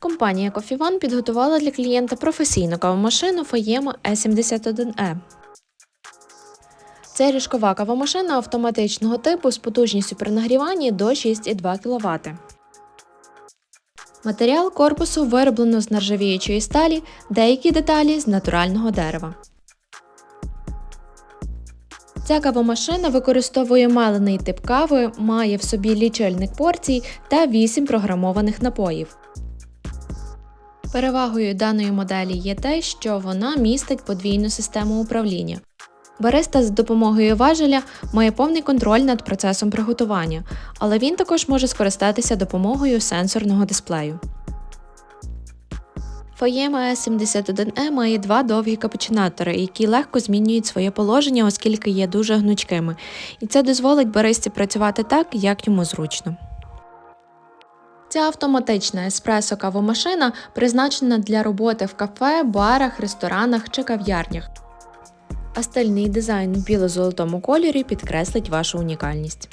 Компанія One підготувала для клієнта професійну кавомашину Фоєма E71E. Це ріжкова кавомашина автоматичного типу з потужністю при нагріванні до 6,2 кВт. Матеріал корпусу вироблено з нержавіючої сталі, деякі деталі з натурального дерева. Ця кавомашина використовує малений тип кави, має в собі лічильник порцій та 8 програмованих напоїв. Перевагою даної моделі є те, що вона містить подвійну систему управління. Бариста з допомогою важеля має повний контроль над процесом приготування, але він також може скористатися допомогою сенсорного дисплею. Фоєма S71E має два довгі капучинатори, які легко змінюють своє положення, оскільки є дуже гнучкими, і це дозволить баристі працювати так, як йому зручно. Ця автоматична еспресо кавомашина призначена для роботи в кафе, барах, ресторанах чи кав'ярнях. А стильний дизайн в біло-золотому кольорі підкреслить вашу унікальність.